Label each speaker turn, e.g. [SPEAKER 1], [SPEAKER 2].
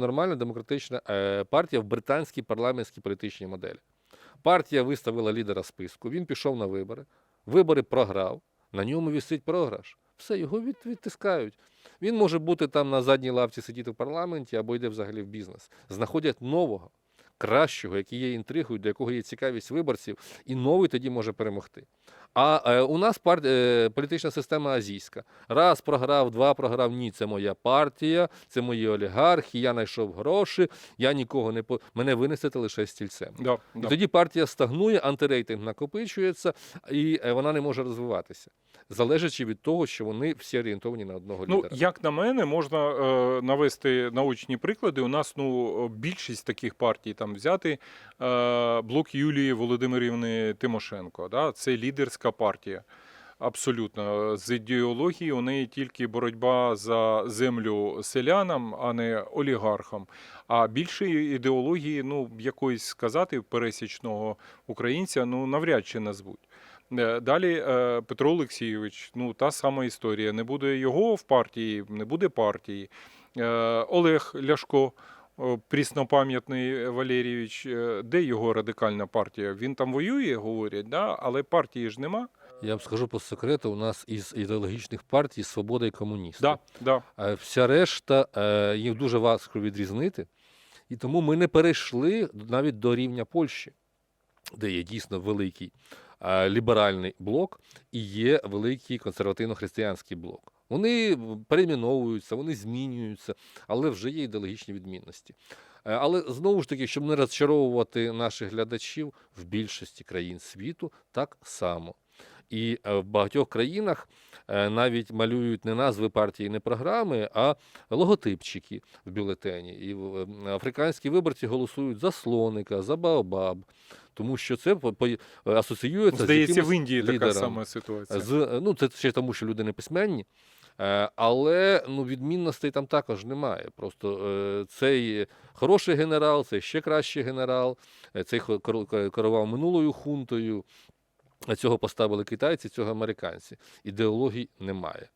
[SPEAKER 1] Нормальна демократична е, партія в британській парламентській політичній моделі. Партія виставила лідера списку, він пішов на вибори, вибори програв, на ньому вісить програш. Все, його від, відтискають. Він може бути там на задній лавці сидіти в парламенті або йде взагалі в бізнес. Знаходять нового, кращого, який є інтригою, до якого є цікавість виборців, і новий тоді може перемогти. А е, у нас пар... е, політична система азійська. Раз програв, два програв. Ні, це моя партія, це мої олігархи, я знайшов гроші, я нікого не по мене винесете лише стільцем.
[SPEAKER 2] Да,
[SPEAKER 1] І
[SPEAKER 2] да.
[SPEAKER 1] тоді партія стагнує, антирейтинг накопичується, і е, вона не може розвиватися, залежачи від того, що вони всі орієнтовані на одного
[SPEAKER 2] Ну,
[SPEAKER 1] лідера.
[SPEAKER 2] як на мене, можна е, навести научні приклади. У нас ну більшість таких партій там взяти е, блок Юлії Володимирівни Тимошенко. Да? Це лідерська партія. Абсолютно з ідеології у неї тільки боротьба за землю селянам, а не олігархам. А більше ідеології, ну якоїсь сказати пересічного українця, ну навряд чи назвуть. Е, Далі е, Петро Олексійович, ну та сама історія. Не буде його в партії, не буде партії. Олег Ляшко, пріснопам'ятний Валерійович, е, де його радикальна партія? Він там воює, говорять, да? але партії ж нема.
[SPEAKER 1] Я вам скажу по секрету, у нас із ідеологічних партій свобода і комуністи.
[SPEAKER 2] Да, да.
[SPEAKER 1] Вся решта е, їх дуже важко відрізнити, і тому ми не перейшли навіть до рівня Польщі, де є дійсно великий е, ліберальний блок і є великий консервативно-християнський блок. Вони перейменовуються, вони змінюються, але вже є ідеологічні відмінності. Е, Але знову ж таки, щоб не розчаровувати наших глядачів, в більшості країн світу так само. І е, в багатьох країнах е, навіть малюють не назви партії, не програми, а логотипчики в бюлетені. І в- африканські виборці голосують за слоника, за Баобаб, тому що це асоціюється з
[SPEAKER 2] Здається, в
[SPEAKER 1] якимось
[SPEAKER 2] Індії така сама ситуація.
[SPEAKER 1] З, ну, це ще тому, що люди не письменні. Е, Але ну, відмінностей там також немає. Просто е, цей хороший генерал, цей ще кращий генерал, е, цей керував минулою хунтою. Цього поставили китайці, цього американці. Ідеологій немає.